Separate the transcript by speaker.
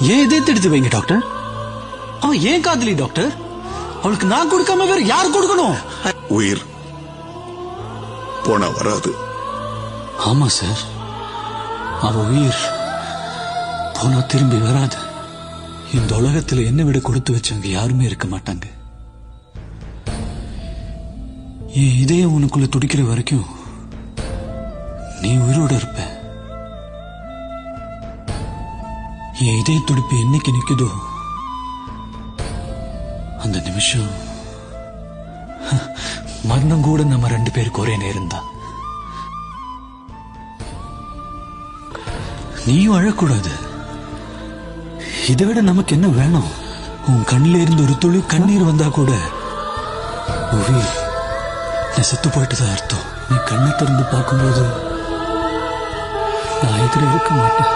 Speaker 1: ஏன் இதயத்தை எடுத்து வைங்க டாக்டர்? அவன் ஏன் காதலி டாக்டர்? அவளுக்கு நான் கொடுக்காம வேற யார் கொடுக்கணும்?
Speaker 2: உயிர் போனா வராது.
Speaker 1: ஆமா சார். அவ உயிர் போனா திரும்பி வராது. இந்த உலகத்துல என்ன விட கொடுத்து வச்சவங்க யாருமே இருக்க மாட்டாங்க. என் இதயம் உனக்குள்ள துடிக்கிற வரைக்கும் நீ உயிரோட இருப்ப. என் இதய துடிப்பு என்னைக்கு நிற்குதோ? அந்த நிமிஷம் மரணம் கூட நம்ம ரெண்டு பேருக்கு ஒரே நேரம் தான் நீயும் அழக்கூடாது. இதை விட நமக்கு என்ன வேணும்? உன் கண்ணில இருந்து ஒரு துளி கண்ணீர் வந்தா கூட உயிர் நான் செத்து போயிட்டுதான் அர்த்தம். நீ கண்ணை திறந்து பார்க்கும்போது நான் எதிர இருக்க மாட்டேன்.